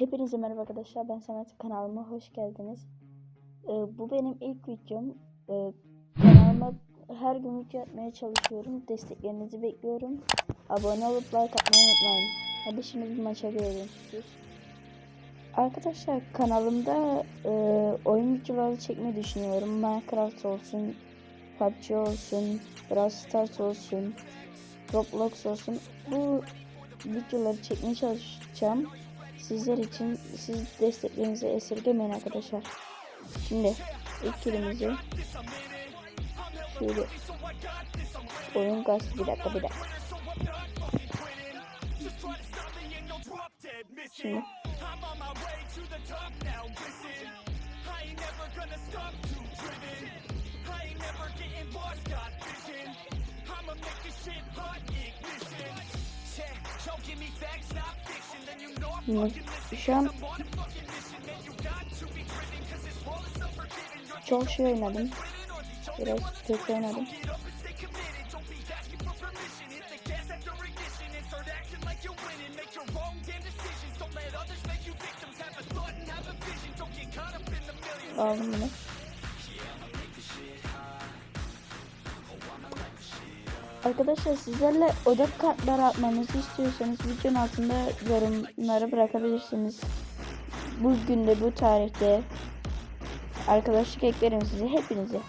Hepinize merhaba arkadaşlar. Ben Samet. Kanalıma hoş geldiniz. Ee, bu benim ilk videom. Ee, kanalıma her gün video atmaya çalışıyorum. Desteklerinizi bekliyorum. Abone olup like atmayı unutmayın. Hadi şimdi bir maça girelim. Arkadaşlar kanalımda e, oyun videoları çekmeyi düşünüyorum. Minecraft olsun, PUBG olsun, Brawl Stars olsun, Roblox olsun. Bu videoları çekmeye çalışacağım. Sizler için siz desteklerinizi esirgemeyin arkadaşlar. Şimdi ilk kilimizi şöyle oyun gaz bir dakika bir dakika. Şimdi Şimdi şu an çok şey oynadım. Biraz kötü oynadım. Aldım bunu. Arkadaşlar sizlerle odak kartları atmamızı istiyorsanız videonun altında yorumları bırakabilirsiniz. Bugün de bu tarihte arkadaşlık eklerim size hepinize.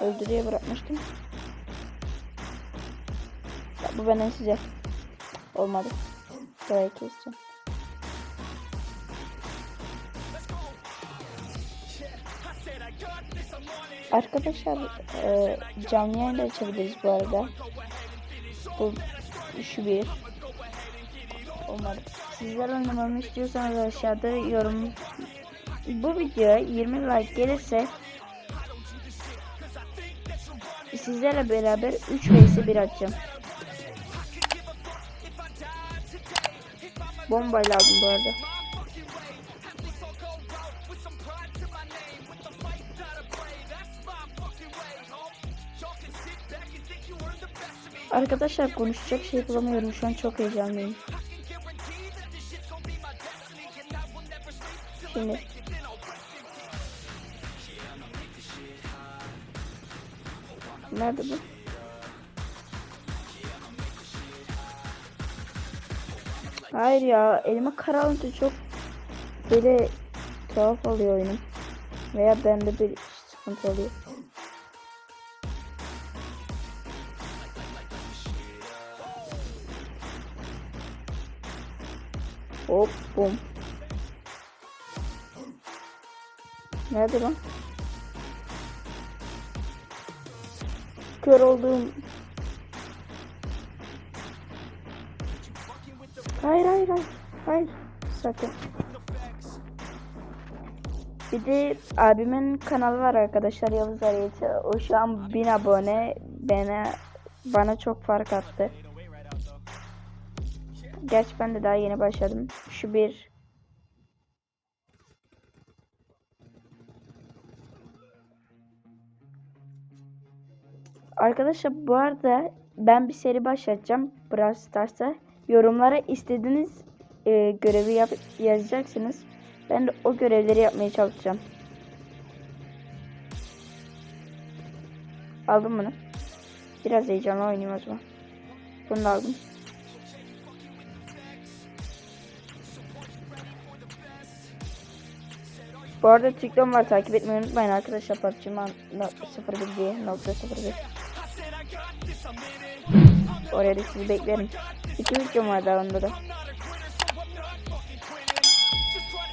Öldürüye bırakmıştım. Bu benden size. Olmadı. Burayı keseceğim. Arkadaşlar e, canlı yayın da açabiliriz bu arada. Bu şu bir. Olmadı. Sizler oynamamı istiyorsanız aşağıda yorum bu videoya 20 like gelirse sizlerle beraber 3 vs 1 atacağım. Bombayla aldım bu arada. Arkadaşlar konuşacak şey bulamıyorum. Şu an çok heyecanlıyım. Şimdi Nerede bu? Hayır ya elime karanlıkta çok böyle tuhaf oluyor oyunum. Veya bende bir sıkıntı oluyor. Hop bum. Nerede lan? Kör oldum. Hayır hayır hayır. Hayır. Sakın. Bir de abimin kanalı var arkadaşlar Yavuz Arayeti. O şu an 1000 abone. Bana, bana çok fark attı. Gerçi ben de daha yeni başladım. Şu bir. Arkadaşlar bu arada ben bir seri başlatacağım Brawl Stars'a. Yorumlara istediğiniz e, görevi yap yazacaksınız. Ben de o görevleri yapmaya çalışacağım. Aldım bunu. Biraz heyecanlı oynayayım o zaman. Bunu da aldım. Bu arada TikTok'um var takip etmeyi unutmayın arkadaşlar PUBG'man 01 diye nokta 01 Oraya da sizi beklerim. İki videom var daha onda da.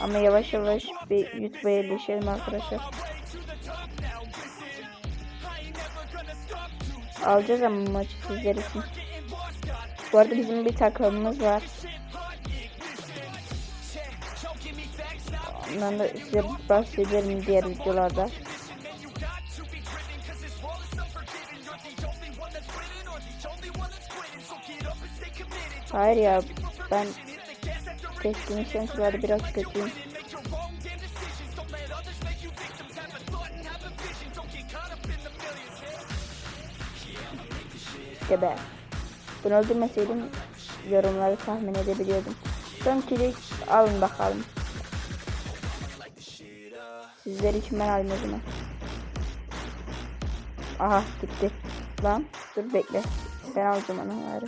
Ama yavaş yavaş bir YouTube'a yerleşelim arkadaşlar. Alacağız ama maçı sizler için. Bu arada bizim bir takımımız var. Ondan da size bahsederim diğer videolarda. Hayır ya ben keskin şansları biraz kötüyüm. Geber. Bunu öldürmeseydim yorumları tahmin edebiliyordum. Son kili alın bakalım. Sizler için ben alayım. Aha gitti. Lan dur bekle. Ben alacağım onları.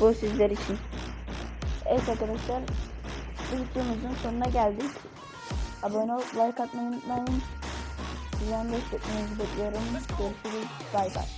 Bu sizler için. Evet arkadaşlar. Bu videomuzun sonuna geldik. Abone olup like atmayı unutmayın. Sizden desteklerinizi bekliyorum. Görüşürüz. Bay bay.